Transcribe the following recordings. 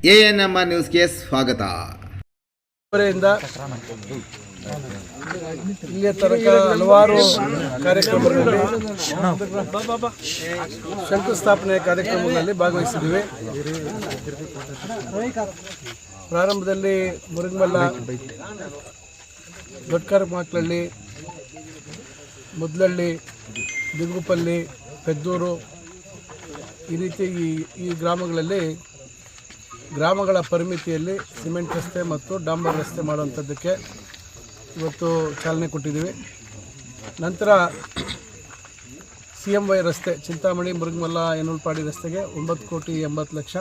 A N M ನ್ಯೂಸ್ಗೆ ಸ್ವಾಗತ. ಇಲ್ಲಿಯ ತನಕ ಹಲವಾರು ಕಾರ್ಯಕ್ರಮಗಳಲ್ಲಿ ಶಂಕುಸ್ಥಾಪನೆ ಕಾರ್ಯಕ್ರಮಗಳಲ್ಲಿ ಭಾಗವಹಿಸಿದ್ದೀವಿ ಪ್ರಾರಂಭದಲ್ಲಿ ಮುರುಗಮಲ್ಲ ದೊಡ್ಡಕರ ಮಕ್ಕಳಲ್ಲಿ ಮುದ್ಲಳ್ಳಿ ದಿಗುಪಲ್ಲಿ ಪೆದ್ದೂರು ಈ ರೀತಿ ಈ ಈ ಗ್ರಾಮಗಳಲ್ಲಿ ಗ್ರಾಮಗಳ ಪರಿಮಿತಿಯಲ್ಲಿ ಸಿಮೆಂಟ್ ರಸ್ತೆ ಮತ್ತು ಡಾಂಬರ್ ರಸ್ತೆ ಮಾಡುವಂಥದ್ದಕ್ಕೆ ಇವತ್ತು ಚಾಲನೆ ಕೊಟ್ಟಿದ್ದೀವಿ. ನಂತರ ಸಿ ಎಂ ವೈ ರಸ್ತೆ, ಚಿಂತಾಮಣಿ ಮುರುಗಮಲ್ಲ ಎನ್ನುಲ್ಪಾಡಿ ರಸ್ತೆಗೆ ಒಂಬತ್ತು ಕೋಟಿ ಎಂಬತ್ತು lakh.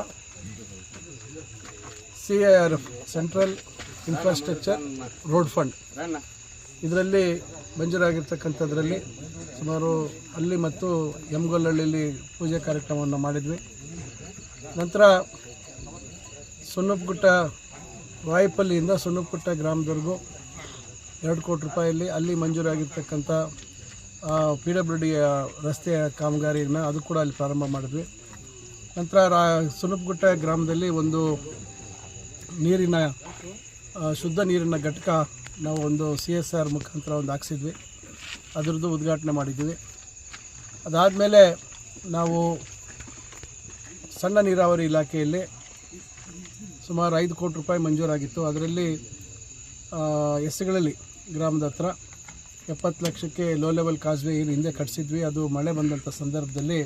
C I R F, central infrastructure road fund. ಇದರಲ್ಲಿ ಮಂಜೂರಾಗಿರ್ತಕ್ಕಂಥದ್ರಲ್ಲಿ ಸುಮಾರು ಅಲ್ಲಿ ಮತ್ತು ಯಮಗೊಲ್ಲಹಳ್ಳಿಯಲ್ಲಿ ಪೂಜೆ ಕಾರ್ಯಕ್ರಮವನ್ನು ಮಾಡಿದ್ವಿ. ನಂತರ ಸುನ್ನಪ್ಪಗುಟ್ಟ ವಾಯುಪಲ್ಲಿಯಿಂದ ಸುಣ್ಣಪುಟ್ಟ ಗ್ರಾಮದವರೆಗೂ ಎರಡು ಕೋಟಿ ರೂಪಾಯಲ್ಲಿ ಅಲ್ಲಿ ಮಂಜೂರಾಗಿರ್ತಕ್ಕಂಥ ಪಿ ಡಬ್ಲ್ಯೂ ಡಿ ರಸ್ತೆಯ ಕಾಮಗಾರಿಯನ್ನ ಅದು ಕೂಡ ಅಲ್ಲಿ ಪ್ರಾರಂಭ ಮಾಡಿದ್ವಿ. ನಂತರ ರಾ ಗ್ರಾಮದಲ್ಲಿ ಒಂದು ನೀರಿನ ಶುದ್ಧ ನೀರಿನ ಘಟಕ ನಾವು ಒಂದು ಸಿ ಎಸ್ ಆರ್ ಮುಖಾಂತರ ಒಂದು ಹಾಕ್ಸಿದ್ವಿ. ಅದರದ್ದು ಉದ್ಘಾಟನೆ ಮಾಡಿದ್ವಿ. ಅದಾದಮೇಲೆ ನಾವು ಸಣ್ಣ ನೀರಾವರಿ ಇಲಾಖೆಯಲ್ಲಿ ಸುಮಾರು ಐದು ಕೋಟಿ ರೂಪಾಯಿ ಮಂಜೂರಾಗಿತ್ತು. ಅದರಲ್ಲಿ ಎಸ್ಗಳಲ್ಲಿ ಗ್ರಾಮದ ಹತ್ರ ಎಪ್ಪತ್ತು ಲಕ್ಷಕ್ಕೆ ಲೋ ಲೆವೆಲ್ ಕಾಸ್ವೇ ಏನು ಹಿಂದೆ ಕಟ್ಸಿದ್ವಿ. ಅದು ಮಳೆ ಬಂದಂಥ ಸಂದರ್ಭದಲ್ಲಿ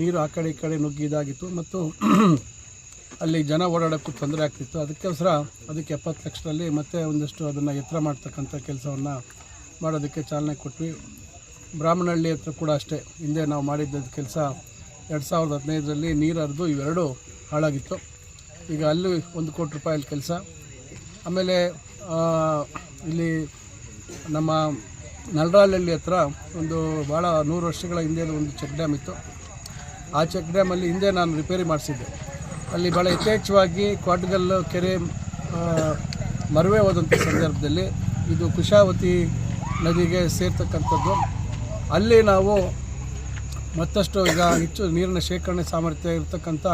ನೀರು ಆ ಕಡೆ ಈ ಕಡೆ ನುಗ್ಗಿ ಇದಾಗಿತ್ತು. ಮತ್ತು ಅಲ್ಲಿ ಜನ ಓಡಾಡೋಕ್ಕೂ ತೊಂದರೆ ಆಗ್ತಿತ್ತು. ಅದಕ್ಕೋಸ್ಕರ ಅದಕ್ಕೆ ಎಪ್ಪತ್ತು ಲಕ್ಷದಲ್ಲಿ ಮತ್ತೆ ಒಂದಷ್ಟು ಅದನ್ನು ಎತ್ತರ ಮಾಡ್ತಕ್ಕಂಥ ಕೆಲಸವನ್ನು ಮಾಡೋದಕ್ಕೆ ಚಾಲನೆ ಕೊಟ್ವಿ. ಬ್ರಾಹ್ಮಣಹಳ್ಳಿ ಹತ್ರ ಕೂಡ ಅಷ್ಟೇ. ಹಿಂದೆ ನಾವು ಮಾಡಿದ್ದ ಕೆಲಸ ಎರಡು ಸಾವಿರದ ಹದಿನೈದರಲ್ಲಿ ನೀರು ಹರಿದು ಇವೆರಡು ಹಾಳಾಗಿತ್ತು. ಈಗ ಅಲ್ಲೂ ಒಂದು ಕೋಟಿ ರೂಪಾಯಿ ಕೆಲಸ. ಆಮೇಲೆ ಇಲ್ಲಿ ನಮ್ಮ ನಲ್ರಾಲಹಳ್ಳಿ ಹತ್ರ ಒಂದು ಭಾಳ ನೂರು ವರ್ಷಗಳ ಹಿಂದೆ ಒಂದು ಚೆಕ್ ಡ್ಯಾಮ್ ಇತ್ತು. ಆ ಚೆಕ್ ಡ್ಯಾಮಲ್ಲಿ ಹಿಂದೆ ನಾನು ರಿಪೇರಿ ಮಾಡಿಸಿದ್ದೆ. ಅಲ್ಲಿ ಭಾಳ ಯಥೇಚ್ಛವಾಗಿ ಕ್ವಾಟ್ಗಲ್ಲು ಕೆರೆ ಮರವೆ ಹೋದಂಥ ಸಂದರ್ಭದಲ್ಲಿ ಇದು ಕುಶಾವತಿ ನದಿಗೆ ಸೇರ್ತಕ್ಕಂಥದ್ದು. ಅಲ್ಲಿ ನಾವು ಮತ್ತಷ್ಟು ಈಗ ಹೆಚ್ಚು ನೀರಿನ ಶೇಖರಣೆ ಸಾಮರ್ಥ್ಯ ಇರತಕ್ಕಂಥ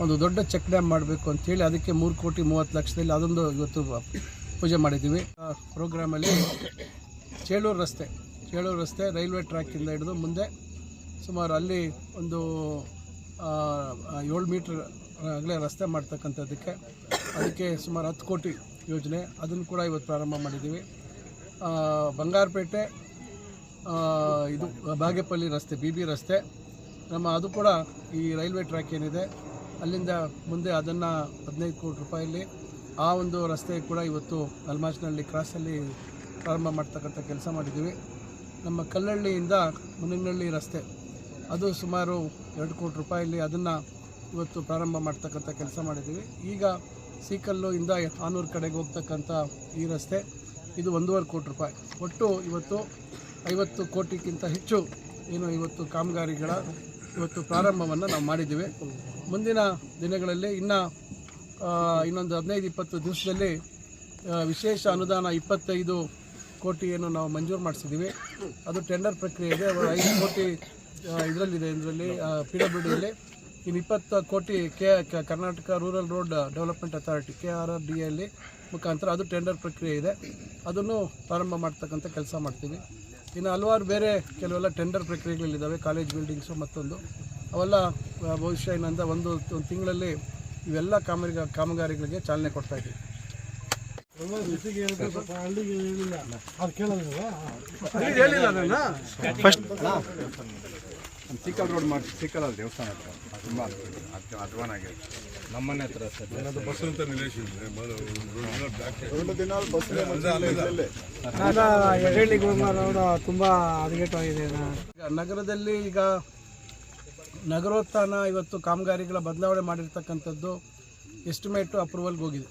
ಒಂದು ದೊಡ್ಡ ಚೆಕ್ ಡ್ಯಾಮ್ ಮಾಡಬೇಕು ಅಂತೇಳಿ ಅದಕ್ಕೆ ಮೂರು ಕೋಟಿ ಮೂವತ್ತು ಲಕ್ಷದಲ್ಲಿ ಅದೊಂದು ಇವತ್ತು ಪೂಜೆ ಮಾಡಿದ್ದೀವಿ. ಪ್ರೋಗ್ರಾಮಲ್ಲಿ ಚೇಳೂರು ರಸ್ತೆ ಚೇಳೂರು ರಸ್ತೆ ರೈಲ್ವೆ ಟ್ರ್ಯಾಕಿಂದ ಹಿಡಿದು ಮುಂದೆ ಸುಮಾರು ಅಲ್ಲಿ ಒಂದು ಏಳು ಮೀಟ್ರ್ ಆಗಲೇ ರಸ್ತೆ ಮಾಡ್ತಕ್ಕಂಥದ್ದಕ್ಕೆ ಅದಕ್ಕೆ ಸುಮಾರು ಹತ್ತು ಕೋಟಿ ಯೋಜನೆ ಅದನ್ನು ಕೂಡ ಇವತ್ತು ಪ್ರಾರಂಭ ಮಾಡಿದ್ದೀವಿ. ಬಂಗಾರಪೇಟೆ ಇದು ಬಾಗೇಪಲ್ಲಿ ರಸ್ತೆ, ಬಿ ಬಿ ರಸ್ತೆ. ನಮ್ಮ ಅದು ಕೂಡ ಈ ರೈಲ್ವೆ ಟ್ರ್ಯಾಕ್ ಏನಿದೆ ಅಲ್ಲಿಂದ ಮುಂದೆ ಅದನ್ನು ಹದಿನೈದು ಕೋಟಿ ರೂಪಾಯಲ್ಲಿ ಆ ಒಂದು ರಸ್ತೆ ಕೂಡ ಇವತ್ತು ಅಲ್ಮಾಚ್ನಲ್ಲಿ ಕ್ರಾಸಲ್ಲಿ ಪ್ರಾರಂಭ ಮಾಡ್ತಕ್ಕಂಥ ಕೆಲಸ ಮಾಡಿದ್ದೀವಿ. ನಮ್ಮ ಕಲ್ಲಹಳ್ಳಿಯಿಂದ ಮುನಿನಹಳ್ಳಿ ರಸ್ತೆ, ಅದು ಸುಮಾರು ಎರಡು ಕೋಟಿ ರೂಪಾಯಲ್ಲಿ ಅದನ್ನು ಇವತ್ತು ಪ್ರಾರಂಭ ಮಾಡ್ತಕ್ಕಂಥ ಕೆಲಸ ಮಾಡಿದ್ದೀವಿ. ಈಗ ಸೀಕಲ್ಲು ಇಂದ ಆನೂರು ಕಡೆಗೆ ಹೋಗ್ತಕ್ಕಂಥ ಈ ರಸ್ತೆ, ಇದು ಒಂದೂವರೆ ಕೋಟಿ ರೂಪಾಯಿ. ಒಟ್ಟು ಇವತ್ತು ಐವತ್ತು ಕೋಟಿಗಿಂತ ಹೆಚ್ಚು ಏನು ಇವತ್ತು ಕಾಮಗಾರಿಗಳ ಇವತ್ತು ಪ್ರಾರಂಭವನ್ನು ನಾವು ಮಾಡಿದ್ದೀವಿ. ಮುಂದಿನ ದಿನಗಳಲ್ಲಿ ಇನ್ನು ಇನ್ನೊಂದು ಹದಿನೈದು, ಇಪ್ಪತ್ತು ದಿವಸದಲ್ಲಿ ವಿಶೇಷ ಅನುದಾನ ಇಪ್ಪತ್ತೈದು ಕೋಟಿಯನ್ನು ನಾವು ಮಂಜೂರು ಮಾಡಿಸಿದ್ದೀವಿ. ಅದು ಟೆಂಡರ್ ಪ್ರಕ್ರಿಯೆ ಇದೆ ಐದು ಕೋಟಿ ಇದರಲ್ಲಿದೆ ಇದರಲ್ಲಿ ಪಿ ಡಬ್ಲ್ಯೂ ಡಿಯಲ್ಲಿ. ಇನ್ನು ಇಪ್ಪತ್ತು ಕೋಟಿ ಕ- Karnataka rural road development authority, K R R D ಎಲ್ಲಿ ಮುಖಾಂತರ ಅದು ಟೆಂಡರ್ ಪ್ರಕ್ರಿಯೆ ಇದೆ. ಅದನ್ನು ಪ್ರಾರಂಭ ಮಾಡ್ತಕ್ಕಂಥ ಕೆಲಸ ಮಾಡ್ತೀವಿ. ಇನ್ನು ಹಲವಾರು ಬೇರೆ ಕೆಲವೆಲ್ಲ ಟೆಂಡರ್ ಪ್ರಕ್ರಿಯೆಗಳಿದ್ದಾವೆ ಕಾಲೇಜ್ ಬಿಲ್ಡಿಂಗ್ಸು ಮತ್ತೊಂದು. ಅವೆಲ್ಲ ಭವಿಷ್ಯ ಬಹುಶಃ ಇನ್ನೊಂದು ಒಂದು ಒಂದು ತಿಂಗಳಲ್ಲಿ ಇವೆಲ್ಲ ಕಾಮಗಾರಿ ಕಾಮಗಾರಿಗಳಿಗೆ ಚಾಲನೆ ಕೊಡ್ತಾ ಇದ್ದೀವಿ. ಸಿಕ್ಕಲ್ ರೋಡ್ ಮಾಡಿ ಸಿಕ್ಕಲ್ ಅಲ್ಲಿ ದೇವಸ್ಥಾನ ಹತ್ರ. ತುಂಬ ಅಧ್ವಾನ ಆಗಿದೆ ನಮ್ಮನೆ ಹತ್ರ ತುಂಬ ಹದಗೆಟ್ಟೋಗಿದೆ ಈಗ ನಗರದಲ್ಲಿ ಈಗ ನಗರೋತ್ಥಾನ ಇವತ್ತು ಕಾಮಗಾರಿಗಳ ಬದಲಾವಣೆ ಮಾಡಿರ್ತಕ್ಕಂಥದ್ದು ಎಸ್ಟಿಮೇಟ್ ಅಪ್ರೂವಲ್ಗೆ ಹೋಗಿದೆ.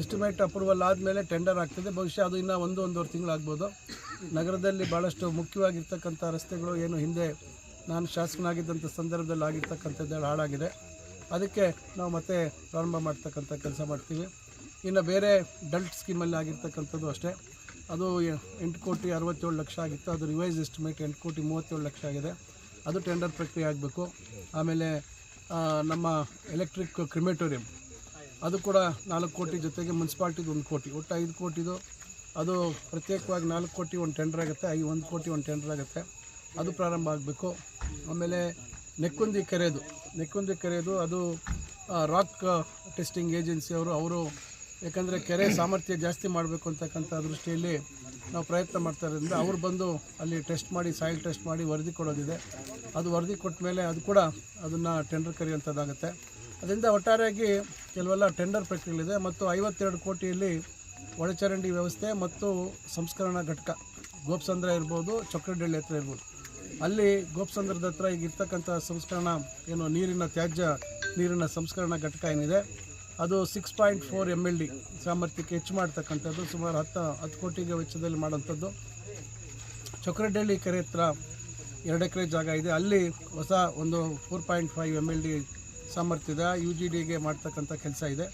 ಎಸ್ಟಿಮೇಟ್ ಅಪ್ರೂವಲ್ ಆದಮೇಲೆ ಟೆಂಡರ್ ಆಗ್ತದೆ. ಬಹುಶಃ ಅದು ಇನ್ನೂ ಒಂದು ಒಂದೂವರೆ ತಿಂಗಳಾಗ್ಬೋದು. ನಗರದಲ್ಲಿ ಭಾಳಷ್ಟು ಮುಖ್ಯವಾಗಿರ್ತಕ್ಕಂಥ ರಸ್ತೆಗಳು ಏನು ಹಿಂದೆ ನಾನು ಶಾಸಕನಾಗಿದ್ದಂಥ ಸಂದರ್ಭದಲ್ಲಿ ಆಗಿರ್ತಕ್ಕಂಥದ್ದು ಹಾಳಾಗಿದೆ. ಅದಕ್ಕೆ ನಾವು ಮತ್ತೆ ಪ್ರಾರಂಭ ಮಾಡ್ತಕ್ಕಂಥ ಕೆಲಸ ಮಾಡ್ತೀವಿ. ಇನ್ನು ಬೇರೆ ಡಲ್ಟ್ ಸ್ಕೀಮಲ್ಲಿ ಆಗಿರ್ತಕ್ಕಂಥದ್ದು ಅಷ್ಟೇ. ಅದು ಎಂಟು ಕೋಟಿ ಅರವತ್ತೇಳು ಲಕ್ಷ ಆಗಿತ್ತು. ಅದು ರಿವೈಸ್ ಎಸ್ಟಿಮೇಟ್ ಎಂಟು ಕೋಟಿ ಮೂವತ್ತೇಳು ಲಕ್ಷ ಆಗಿದೆ. ಅದು ಟೆಂಡರ್ ಪ್ರಕ್ರಿಯೆ ಆಗಬೇಕು. ಆಮೇಲೆ ನಮ್ಮ ಎಲೆಕ್ಟ್ರಿಕ್ ಕ್ರಿಮೇಟೋರಿಯಂ. ಅದು ಕೂಡ ನಾಲ್ಕು ಕೋಟಿ ಜೊತೆಗೆ ಮುನ್ಸಿಪಾಲ್ಟಿದು ಒಂದು ಕೋಟಿ. ಒಟ್ಟು ಐದು ಕೋಟಿದು. ಅದು ಪ್ರತ್ಯೇಕವಾಗಿ ನಾಲ್ಕು ಕೋಟಿ ಒಂದು ಟೆಂಡರ್ ಆಗುತ್ತೆ. ಐದು, ಒಂದು ಕೋಟಿ ಒಂದು ಟೆಂಡರ್ ಆಗುತ್ತೆ. ಅದು ಪ್ರಾರಂಭ ಆಗಬೇಕು. ಆಮೇಲೆ ನೆಕ್ಕುಂದಿ ಕೆರೆದು. ನೆಕ್ಕುಂದಿ ಕೆರೆದು ಅದು ರಾಕ್ ಟೆಸ್ಟಿಂಗ್ ಏಜೆನ್ಸಿ ಅವರು ಅವರು ಯಾಕಂದರೆ ಕೆರೆ ಸಾಮರ್ಥ್ಯ ಜಾಸ್ತಿ ಮಾಡಬೇಕು ಅಂತಕ್ಕಂಥ ದೃಷ್ಟಿಯಲ್ಲಿ ನಾವು ಪ್ರಯತ್ನ ಮಾಡ್ತಾ ಇರೋದ್ರಿಂದ ಅವ್ರು ಬಂದು ಅಲ್ಲಿ ಟೆಸ್ಟ್ ಮಾಡಿ ಸಾಯಿಲ್ ಟೆಸ್ಟ್ ಮಾಡಿ ವರದಿ ಕೊಡೋದಿದೆ. ಅದು ವರದಿ ಕೊಟ್ಟ ಮೇಲೆ ಅದು ಕೂಡ ಅದನ್ನು ಟೆಂಡರ್ ಕರೆಯುವಂಥದ್ದಾಗುತ್ತೆ. ಅದರಿಂದ ಒಟ್ಟಾರೆಯಾಗಿ ಕೆಲವೆಲ್ಲ ಟೆಂಡರ್ ಪ್ರಕ್ರಿಯೆಗಳಿದೆ ಮತ್ತು ಐವತ್ತೆರಡು ಕೋಟಿಯಲ್ಲಿ ಒಳಚರಂಡಿ ವ್ಯವಸ್ಥೆ ಮತ್ತು ಸಂಸ್ಕರಣಾ ಘಟಕ, ಗೋಪ್ಸಂದ್ರ ಇರ್ಬೋದು ಚೊಕ್ಕಡಳ್ಳಿ ಹತ್ರ ಇರ್ಬೋದು. ಅಲ್ಲಿ ಗೋಪಸಂದ್ರದ ಹತ್ರ ಈಗ ಇರ್ತಕ್ಕಂಥ ಸಂಸ್ಕರಣ ಏನು ನೀರಿನ ತ್ಯಾಜ್ಯ, ನೀರಿನ ಸಂಸ್ಕರಣಾ ಘಟಕ ಏನಿದೆ, ಅದು six point four M L D ಸಾಮರ್ಥ್ಯಕ್ಕೆ ಹೆಚ್ಚು ಮಾಡ್ತಕ್ಕಂಥದ್ದು, ಸುಮಾರು ಹತ್ತು ಹತ್ತು ಕೋಟಿಗೆ ವೆಚ್ಚದಲ್ಲಿ ಮಾಡೋಂಥದ್ದು ಚೊಕ್ರಡಳ್ಳಿ ಕೆರೆ ಹತ್ರ ಎರಡು ಎಕರೆ ಜಾಗ ಇದೆ. ಅಲ್ಲಿ ಹೊಸ ಒಂದು four point five M L D ಸಾಮರ್ಥ್ಯದ ಯು ಜಿ ಡಿಗೆ ಮಾಡ್ತಕ್ಕಂಥ ಕೆಲಸ ಇದೆ.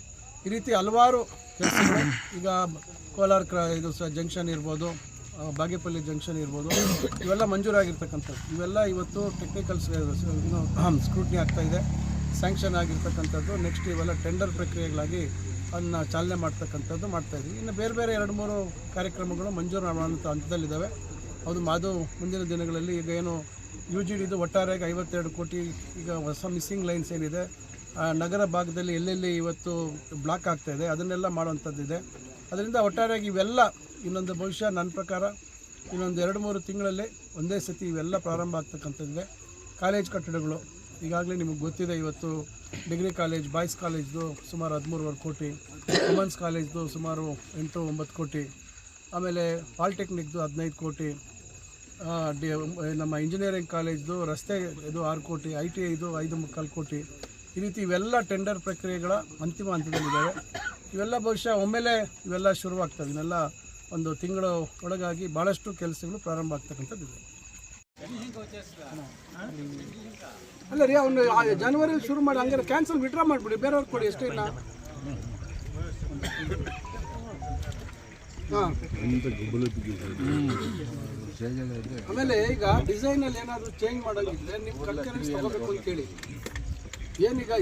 ಈ ರೀತಿ ಹಲವಾರು ಕೆಲಸಗಳು. ಈಗ ಕೋಲಾರ ಕ್ರ ಇದು ಸ ಜಂಕ್ಷನ್ ಇರ್ಬೋದು ಬಾಗೇಪಲ್ಲಿ ಜಂಕ್ಷನ್ ಇರ್ಬೋದು. ಇವೆಲ್ಲ ಮಂಜೂರಾಗಿರ್ತಕ್ಕಂಥದ್ದು. ಇವೆಲ್ಲ ಇವತ್ತು ಟೆಕ್ನಿಕಲ್ ಸ್ಕ್ರೂಟ್ನಿ ಆಗ್ತಾ ಇದೆ. ಸ್ಯಾಂಕ್ಷನ್ ಆಗಿರ್ತಕ್ಕಂಥದ್ದು. ನೆಕ್ಸ್ಟ್ ಇವೆಲ್ಲ ಟೆಂಡರ್ ಪ್ರಕ್ರಿಯೆಗಳಾಗಿ ಅದನ್ನ ಚಾಲನೆ ಮಾಡ್ತಕ್ಕಂಥದ್ದು ಮಾಡ್ತಾ ಇದ್ದೀವಿ. ಇನ್ನು ಬೇರೆ ಬೇರೆ ಎರಡು ಮೂರು ಕಾರ್ಯಕ್ರಮಗಳು ಮಂಜೂರು ಮಾಡುವಂಥ ಹಂತದಲ್ಲಿದ್ದಾವೆ. ಅದು ಅದು ಮುಂದಿನ ದಿನಗಳಲ್ಲಿ ಈಗ ಏನು ಯು ಜಿ ಡಿದು ಒಟ್ಟಾರೆಯಾಗಿ ಐವತ್ತೆರಡು ಕೋಟಿ ಈಗ ಹೊಸ ಮಿಸ್ಸಿಂಗ್ ಲೈನ್ಸ್ ಏನಿದೆ ನಗರ ಭಾಗದಲ್ಲಿ ಎಲ್ಲೆಲ್ಲಿ ಇವತ್ತು ಬ್ಲಾಕ್ ಆಗ್ತಾ ಇದೆ, ಅದನ್ನೆಲ್ಲ ಮಾಡುವಂಥದ್ದಿದೆ. ಅದರಿಂದ ಒಟ್ಟಾರೆಯಾಗಿ ಇವೆಲ್ಲ ಇನ್ನೊಂದು ಬಹುಶಃ ನನ್ನ ಪ್ರಕಾರ ಇನ್ನೊಂದು ಎರಡು ಮೂರು ತಿಂಗಳಲ್ಲಿ ಒಂದೇ ಸತಿ ಇವೆಲ್ಲ ಪ್ರಾರಂಭ ಆಗ್ತಕ್ಕಂಥದ್ದಿದೆ ಕಾಲೇಜ್ ಕಟ್ಟಡಗಳು. ಈಗಾಗಲೇ ನಿಮಗೆ ಗೊತ್ತಿದೆ ಇವತ್ತು ಡಿಗ್ರಿ ಕಾಲೇಜ್, ಬಾಯ್ಸ್ ಕಾಲೇಜ್ದು ಸುಮಾರು ಹದಿಮೂರುವರೆ ಕೋಟಿ, ವುಮೆನ್ಸ್ ಕಾಲೇಜ್ದು ಸುಮಾರು ಎಂಟು ಒಂಬತ್ತು ಕೋಟಿ, ಆಮೇಲೆ ಪಾಲಿಟೆಕ್ನಿಕ್ದು ಹದಿನೈದು ಕೋಟಿ ಡಿ, ನಮ್ಮ ಇಂಜಿನಿಯರಿಂಗ್ ಕಾಲೇಜ್ದು ರಸ್ತೆ ಇದು ಆರು ಕೋಟಿ ಐ ಟಿ ಐದು ಐದು ಮುಕ್ಕಾಲು ಕೋಟಿ. ಈ ರೀತಿ ಇವೆಲ್ಲ ಟೆಂಡರ್ ಪ್ರಕ್ರಿಯೆಗಳ ಅಂತಿಮ ಹಂತದಲ್ಲಿದ್ದಾವೆ. ಇವೆಲ್ಲ ಬಹುಶಃ ಒಮ್ಮೆಲೆ ಇವೆಲ್ಲ ಶುರುವಾಗ್ತವೆ. ಇವನ್ನೆಲ್ಲ ಒಂದು ತಿಂಗಳ ಒಳಗಾಗಿ ಭಾಳಷ್ಟು ಕೆಲಸಗಳು ಪ್ರಾರಂಭ ಆಗ್ತಕ್ಕಂಥದ್ದಿದೆ ಅಲ್ಲ ರೀ, ಅವನು ಜನವರಿ ಶುರು ಮಾಡಿ, ಹಂಗಾರೆ ಕ್ಯಾನ್ಸಲ್ ವಿಡ್ರಾ ಮಾಡಿಬಿಡಿ, ಬೇರೆಯವ್ರು ಕೊಡಿ, ಎಷ್ಟು ಇಲ್ಲ. ಆಮೇಲೆ ಈಗ ಡಿಸೈನಲ್ಲಿ ಏನಾದರೂ ಚೇಂಜ್ ಮಾಡೋಂಗಿದ್ರೆ ನೀವು ಕಲ್ಕರೆನ್ಸ್ ತಗೋಬೇಕು ಅಂತೇಳಿ ಏನೀಗ